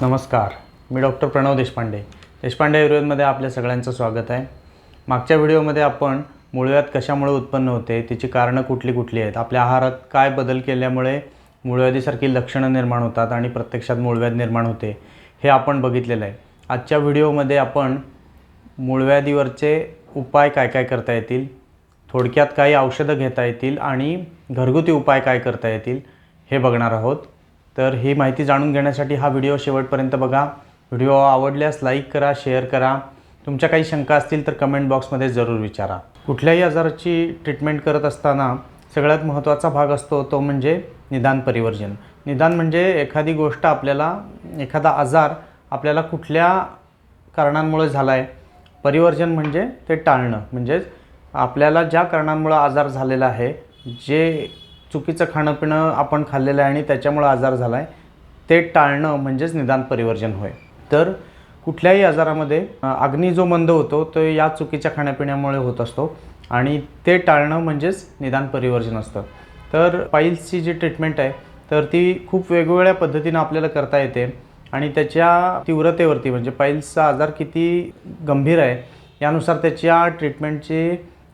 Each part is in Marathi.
नमस्कार मी डॉक्टर प्रणव देशपांडे. देशपांडे आयुर्वेदमध्ये आपल्या सगळ्यांचं स्वागत आहे. मागच्या व्हिडिओमध्ये आपण मूळव्याध कशामुळे उत्पन्न होते तिची कारणं कुठली कुठली आहेत आपल्या आहारात काय बदल केल्यामुळे मूळव्याधीसारखी लक्षणं निर्माण होतात आणि प्रत्यक्षात मूळव्याध निर्माण होते हे आपण बघितलेलं आहे. आजच्या व्हिडिओमध्ये आपण मूळव्याधीवरचे उपाय काय काय करता येतील थोडक्यात काही औषधं घेता येतील आणि घरगुती उपाय काय करता येतील हे बघणार आहोत. तर ही माहिती जाणून घेण्यासाठी हा व्हिडिओ शेवटपर्यंत बघा. व्हिडिओ आवडल्यास लाईक करा शेअर करा. तुमच्या काही शंका असतील तर कमेंट बॉक्समध्ये जरूर विचारा. कुठल्याही आजाराची ट्रीटमेंट करत असताना सगळ्यात महत्त्वाचा भाग असतो तो म्हणजे निदान परिवर्जन. निदान म्हणजे एखादी गोष्ट आपल्याला एखादा आजार आपल्याला कुठल्या कारणांमुळे झाला आहे परिवर्जन म्हणजे ते टाळणं. म्हणजेच आपल्याला ज्या कारणांमुळं आजार झालेला आहे जे चुकीचं खाणं पिणं आपण खाल्लेलं आहे आणि त्याच्यामुळं आजार झाला आहे ते टाळणं म्हणजेच निदान परिवर्जन होय. तर कुठल्याही आजारामध्ये अग्नी जो मंद होतो तो या चुकीच्या खाण्यापिण्यामुळे होत असतो आणि ते टाळणं म्हणजेच निदान परिवर्जन असतं. तर पाईल्सची जी ट्रीटमेंट आहे तर ती खूप वेगवेगळ्या पद्धतीनं आपल्याला करता येते आणि त्याच्या तीव्रतेवरती म्हणजे पाईल्सचा आजार किती गंभीर आहे यानुसार त्याच्या ट्रीटमेंटची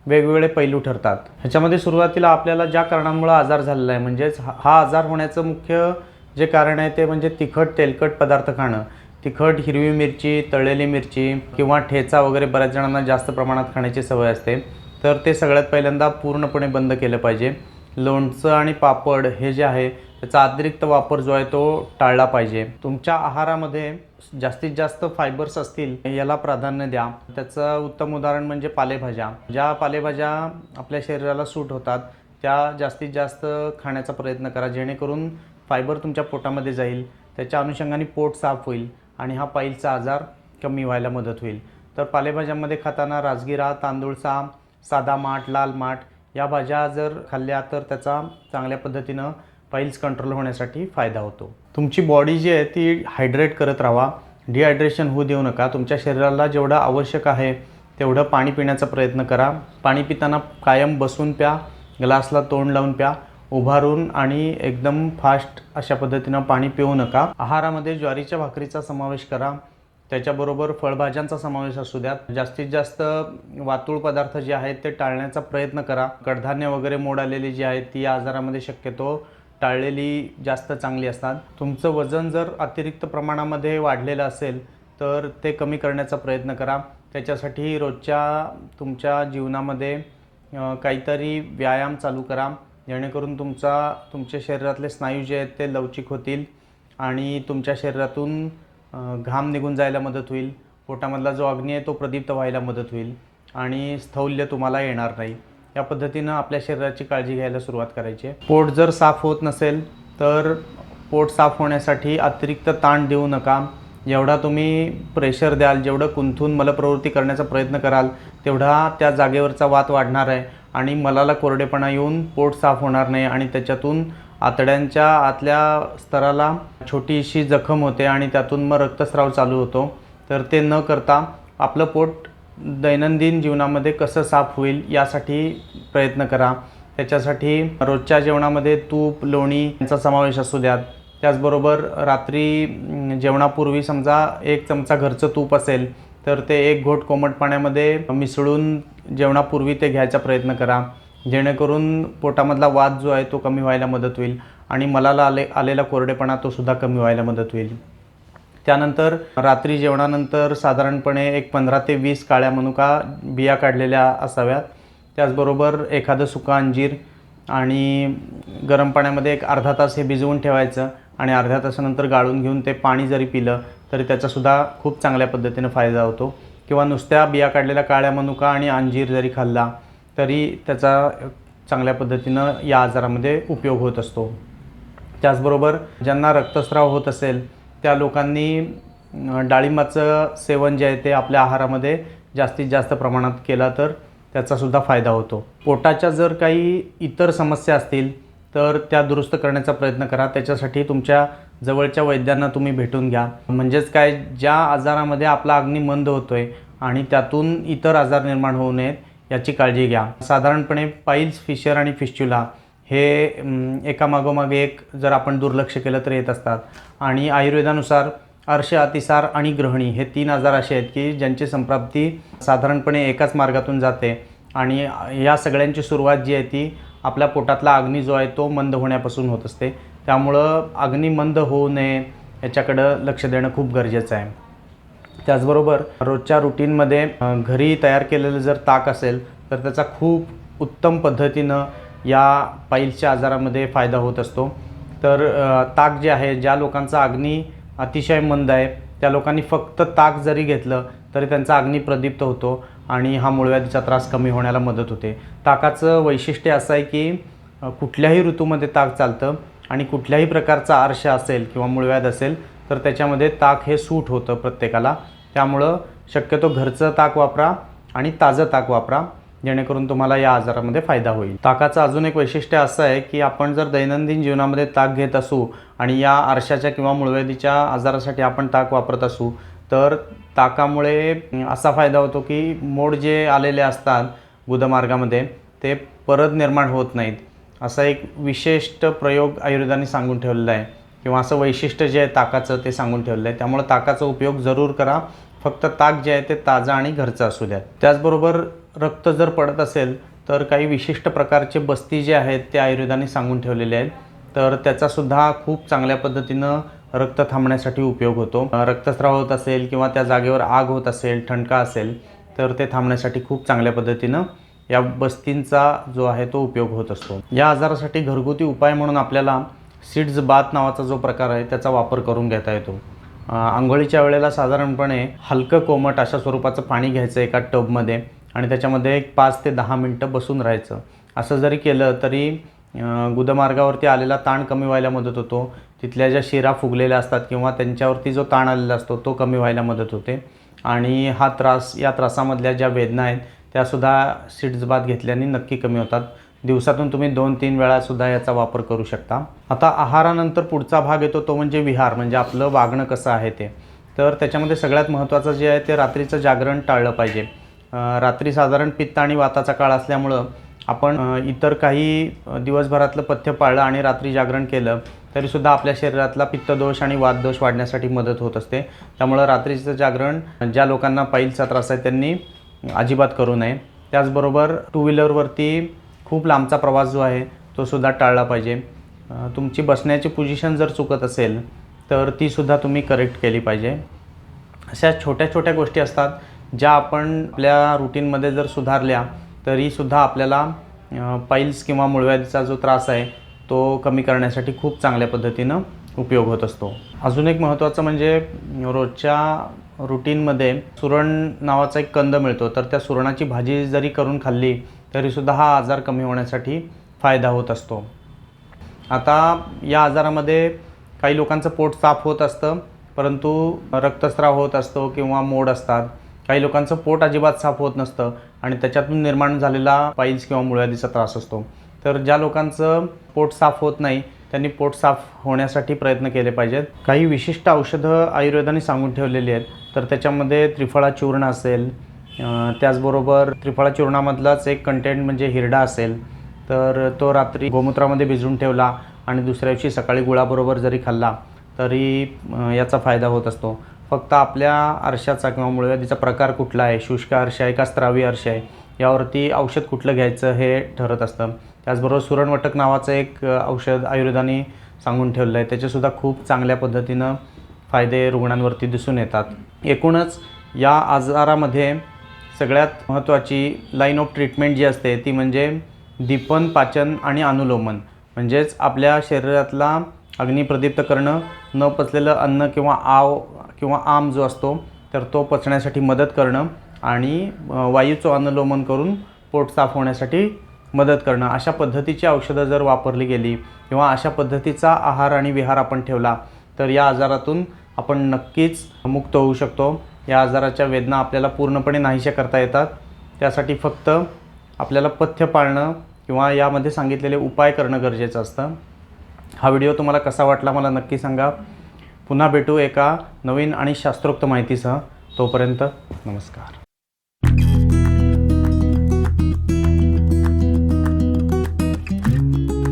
वेगवेगळे पैलू ठरतात. ह्याच्यामध्ये सुरुवातीला आपल्याला ज्या कारणामुळं आजार झालेला आहे म्हणजेच हा हा आजार होण्याचं मुख्य जे कारण आहे ते म्हणजे तिखट तेलकट पदार्थ खाणं. तिखट हिरवी मिरची तळलेली मिरची किंवा ठेचा वगैरे बऱ्याच जणांना जास्त प्रमाणात खाण्याची सवय असते. तर ते सगळ्यात पहिल्यांदा पूर्णपणे बंद केलं पाहिजे. लोणचं आणि पापड हे जे आहे त्याचा अतिरिक्त वापर जो आहे तो टाळला पाहिजे. तुमच्या आहारामध्ये जास्तीत जास्त फायबर्स असतील याला प्राधान्य द्या. त्याचं उत्तम उदाहरण म्हणजे पालेभाज्या. ज्या पालेभाज्या आपल्या शरीराला सूट होतात त्या जास्तीत जास्त खाण्याचा प्रयत्न करा. जेणेकरून फायबर तुमच्या पोटामध्ये जाईल. त्याच्या अनुषंगाने पोट साफ होईल आणि हा पाईलचा आजार कमी व्हायला मदत होईल. तर पालेभाज्यामध्ये खाताना राजगिरा तांदूळचा साधा माठ लाल माठ या भाज्या जर खाल्ल्या तर त्याचा चांगल्या पद्धतीनं पाईल्स कंट्रोल होण्यासाठी फायदा होतो. तुमची बॉडी जी आहे ती हायड्रेट करत राहा. डिहायड्रेशन होऊ देऊ नका. तुमच्या शरीराला जेवढं आवश्यक आहे तेवढं पाणी पिण्याचा प्रयत्न करा. पाणी पिताना कायम बसून प्या ग्लासला तोंड लावून प्या उभारून आणि एकदम फास्ट अशा पद्धतीनं पाणी पिऊ नका. आहारामध्ये ज्वारीच्या भाकरीचा समावेश करा. त्याच्याबरोबर फळभाज्यांचा समावेश असू द्यात. जास्तीत जास्त वातूळ पदार्थ जे आहेत ते टाळण्याचा प्रयत्न करा. कडधान्य वगैरे मोड आलेली जी आहेत ती या आजारामध्ये शक्यतो टाळलेली जास्त चांगली असतात. तुमचं वजन जर अतिरिक्त प्रमाणामध्ये वाढलेलं असेल तर ते कमी करण्याचा प्रयत्न करा. त्याच्यासाठी रोजच्या तुमच्या जीवनामध्ये काहीतरी व्यायाम चालू करा. जेणेकरून तुमचा तुमच्या शरीरातले स्नायू जे आहेत ते लवचिक होतील आणि तुमच्या शरीरातून घाम निघून जायला मदत होईल. पोटामधला जो अग्नी आहे तो प्रदीप्त व्हायला मदत होईल आणि स्थौल्य तुम्हाला येणार नाही. या पद्धतीनं आपल्या शरीराची काळजी घ्यायला सुरुवात करायची. आहे पोट जर साफ होत नसेल तर पोट साफ होण्यासाठी अतिरिक्त ताण देऊ नका. जेवढा तुम्ही प्रेशर द्याल जेवढं कुंथून मलप्रवृत्ती करण्याचा प्रयत्न कराल तेवढा त्या जागेवरचा वात वाढणार आहे आणि मलाला कोरडेपणा येऊन पोट साफ होणार नाही आणि त्याच्यातून आतड्यांच्या आतल्या स्तराला छोटीशी जखम होते आणि त्यातून मग रक्तस्राव चालू होतो. तर ते न करता आपलं पोट दैनंदिन जीवनामध्ये कसं साफ होईल यासाठी प्रयत्न करा. त्याच्यासाठी रोजच्या जेवणामध्ये तूप लोणी यांचा समावेश असू द्यात. त्याचबरोबर रात्री जेवणापूर्वी समजा एक चमचा घरचं तूप असेल तर ते एक घोट कोमट पाण्यामध्ये मिसळून जेवणापूर्वी ते घ्यायचा प्रयत्न करा. जेणेकरून पोटामधला वाद जो आहे तो कमी व्हायला मदत होईल आणि मलाला आले आलेला कोरडेपणा तो सुद्धा कमी व्हायला मदत होईल. त्यानंतर रात्री जेवणानंतर साधारणपणे एक पंधरा ते वीस काळ्या मनुका बिया काढलेल्या असाव्यात. त्याचबरोबर एखादं सुका अंजीर आणि गरम पाण्यामध्ये एक अर्धा तास हे भिजवून ठेवायचं आणि अर्ध्या तासानंतर गाळून घेऊन ते पाणी जरी पिलं तरी त्याचासुद्धा खूप चांगल्या पद्धतीनं फायदा होतो. किंवा नुसत्या बिया काढलेल्या काळ्या मनुका आणि अंजीर जरी खाल्ला तरी त्याचा चांगल्या पद्धतीनं या आजारामध्ये उपयोग होत असतो. त्याचबरोबर ज्यांना रक्तस्राव होत असेल त्या लोकांनी डाळिंबाचं सेवन जे आहे ते आपल्या आहारामध्ये जास्तीत जास्त प्रमाणात केला तर त्याचासुद्धा फायदा होतो. पोटाच्या जर काही इतर समस्या असतील तर त्या दुरुस्त करण्याचा प्रयत्न करा. त्याच्यासाठी तुमच्या जवळच्या वैद्यांना तुम्ही भेटून घ्या. म्हणजेच काय ज्या आजारामध्ये आपला अग्नी मंद होतोय आणि त्यातून इतर आजार निर्माण होऊ नयेत याची काळजी घ्या. साधारणपणे पाईल्स फिशर आणि फिश्च्युला हे अम, एकामागोमाग एक जर आपण दुर्लक्ष केलं तर येत असतात. आणि आयुर्वेदानुसार अर्श अतिसार आणि ग्रहणी हे तीन आजार असे आहेत की ज्यांची संप्राप्ती साधारणपणे एकाच मार्गातून जाते. आणि या सगळ्यांची सुरुवात जी आहे ती आपल्या पोटातला अग्नी जो आहे तो मंद होण्यापासून होत असते. त्यामुळं अग्नी मंद होऊ नये याच्याकडं लक्ष देणं खूप गरजेचं आहे. त्याचबरोबर रोजच्या रुटीनमध्ये घरी तयार केलेलं जर ताक असेल तर त्याचा खूप उत्तम पद्धतीनं या पाईल्सच्या आजारामध्ये फायदा होत असतो. तर ताक जे आहे ज्या लोकांचा अग्नी अतिशय मंद आहे त्या लोकांनी फक्त ताक जरी घेतलं तरी त्यांचा अग्नी प्रदीप्त होतो आणि हा मूळव्याधीचा त्रास कमी होण्याला मदत होते. ताकाचं वैशिष्ट्य असं आहे की कुठल्याही ऋतूमध्ये ताक चालतं आणि कुठल्याही प्रकारचा आरशा असेल किंवा मूळव्याध असेल तर त्याच्यामध्ये ताक हे सूट होतं प्रत्येकाला. त्यामुळं शक्यतो घरचं ताक वापरा आणि ताजं ताक वापरा. जेणेकरून तुम्हाला या आजारामध्ये फायदा होईल. ताकाचं अजून एक वैशिष्ट्य असं आहे की आपण जर दैनंदिन जीवनामध्ये ताक घेत असू आणि या आरशाच्या किंवा मूळव्याधीच्या आजारासाठी आपण ताक वापरत असू तर ताकामुळे असा फायदा होतो की मोड जे आलेले असतात गुदमार्गामध्ये ते परत निर्माण होत नाहीत. असा एक विशिष्ट प्रयोग आयुर्वेदाने सांगून ठेवलेला आहे. किंवा असं वैशिष्ट्य जे आहे ताकाचं ते सांगून ठेवलेलं आहे. त्यामुळे ताकाचा उपयोग जरूर करा. फक्त ताक जे आहे ते ताजं आणि घरचं असू द्या. त्याचबरोबर रक्त जर पडत असेल तर काही विशिष्ट प्रकारचे बस्ती जे आहेत ते आयुर्वेदाने सांगून ठेवलेले आहेत. तर त्याचासुद्धा खूप चांगल्या पद्धतीनं रक्त थांबण्यासाठी उपयोग होतो. रक्तस्राव होत असेल किंवा त्या जागेवर आग होत असेल ठणका असेल तर ते थांबण्यासाठी खूप चांगल्या पद्धतीनं या बस्तींचा जो आहे तो उपयोग होत असतो. या आजारासाठी घरगुती उपाय म्हणून आपल्याला सीड्स बाथ नावाचा जो प्रकार आहे त्याचा वापर करून घेता येतो. आंघोळीच्या वेळेला साधारणपणे हलकं कोमट अशा स्वरूपाचं पाणी घ्यायचं एका टबमध्ये. आणि त्याच्यामध्ये एक पाच ते दहा मिनटं बसून राहायचं. असं जरी केलं तरी गुदमार्गावरती आलेला ताण कमी व्हायला मदत होतो. तिथल्या ज्या शिरा फुगलेल्या असतात किंवा त्यांच्यावरती जो ताण आलेला असतो तो कमी व्हायला मदत होते. आणि हा त्रास या त्रासामधल्या ज्या वेदना आहेत त्यासुद्धा सीड्स बाथ घेतल्याने नक्की कमी होतात. दिवसातून तुम्ही दोन तीन वेळासुद्धा याचा वापर करू शकता. आता आहारानंतर पुढचा भाग येतो तो म्हणजे विहार म्हणजे आपलं वागणं कसं आहे ते. तर त्याच्यामध्ये सगळ्यात महत्त्वाचं जे आहे ते रात्रीचं जागरण टाळलं पाहिजे. रात्री साधारण पित्त आणि वाताचा काळ असल्यामुळं आपण इतर काही दिवसभरातलं पथ्य पाळलं आणि रात्री जागरण केलं तरीसुद्धा आपल्या शरीरातला पित्तदोष आणि वातदोष वाढण्यासाठी मदत होत असते. त्यामुळं रात्रीचं जागरण ज्या लोकांना पाईलचा त्रास आहे त्यांनी अजिबात करू नये. त्याचबरोबर टू व्हीलरवरती खूप लांबचा प्रवास जो आहे तो सुद्धा टाळला पाहिजे. तुमची बसण्याची पोझिशन जर चुकत असेल तर तीसुद्धा तुम्ही करेक्ट केली पाहिजे. अशा छोट्या छोट्या गोष्टी असतात ज्या आपण आपल्या रुटीनमध्ये जर सुधारल्या तरीसुद्धा आपल्याला पाईल्स किंवा मुळव्याधीचा जो त्रास आहे तो कमी करण्यासाठी खूप चांगल्या पद्धतीनं उपयोग होत असतो. अजून एक महत्त्वाचं म्हणजे रोजच्या रुटीनमध्ये सुरण नावाचा एक कंद मिळतो. तर त्या सुरणाची भाजी जरी करून खाल्ली तरीसुद्धा हा आजार कमी होण्यासाठी फायदा होत असतो. आता या आजारामध्ये काही लोकांचं पोट साफ होत असतं परंतु रक्तस्राव होत असतो किंवा मोड असतात. काही लोकांचं पोट अजिबात साफ होत नसतं आणि त्याच्यातून निर्माण झालेला पाईल्स किंवा मुळ्यादीचा त्रास असतो. तर ज्या लोकांचं पोट साफ होत नाही त्यांनी पोट साफ होण्यासाठी प्रयत्न केले पाहिजेत. काही विशिष्ट औषधं आयुर्वेदाने सांगून ठेवलेली आहेत. तर त्याच्यामध्ये त्रिफळा चूर्ण असेल त्याचबरोबर त्रिफळा चूर्णामधलाच एक कंटेंट म्हणजे हिरडा असेल. तर तो रात्री गोमूत्रामध्ये भिजवून ठेवला आणि दुसऱ्या दिवशी सकाळी गुळाबरोबर जरी खाल्ला तरी याचा फायदा होत असतो. फक्त आपल्या आरशाचा किंवा मुळव्याधीचा प्रकार कुठला आहे? शुष्क आरशा आहे का स्त्रावी आरशा आहे? यावरती औषध कुठलं घ्यायचं हे ठरत असतं. त्याचबरोबर सुरणवटक नावाचं एक औषध आयुर्वेदाने सांगून ठेवलं आहे त्याचेसुद्धा खूप चांगल्या पद्धतीनं फायदे रुग्णांवरती दिसून येतात. एकूणच या आजारामध्ये सगळ्यात महत्त्वाची लाईन ऑफ ट्रीटमेंट जी असते ती म्हणजे दीपन पाचन आणि अनुलोमन. म्हणजेच आपल्या शरीरातला अग्निप्रदीप्त करणं न पचलेलं अन्न किंवा आव किंवा आम जो असतो तर तो पचण्यासाठी मदत करणं आणि वायूचं अन्नलोमन करून पोट साफ होण्यासाठी मदत करणं. अशा पद्धतीची औषधं जर वापरली गेली किंवा अशा पद्धतीचा आहार आणि विहार आपण ठेवला तर या आजारातून आपण नक्कीच मुक्त होऊ शकतो. या आजाराच्या वेदना आपल्याला पूर्णपणे नाहीशा करता येतात. त्यासाठी फक्त आपल्याला पथ्य पाळणं किंवा यामध्ये सांगितलेले उपाय करणं गरजेचं असतं. हा व्हिडिओ तुम्हाला कसा वाटला मला नक्की सांगा. पुन्हा भेटू एका नवीन आणि शास्त्रोक्त माहितीसह. तोपर्यंत नमस्कार.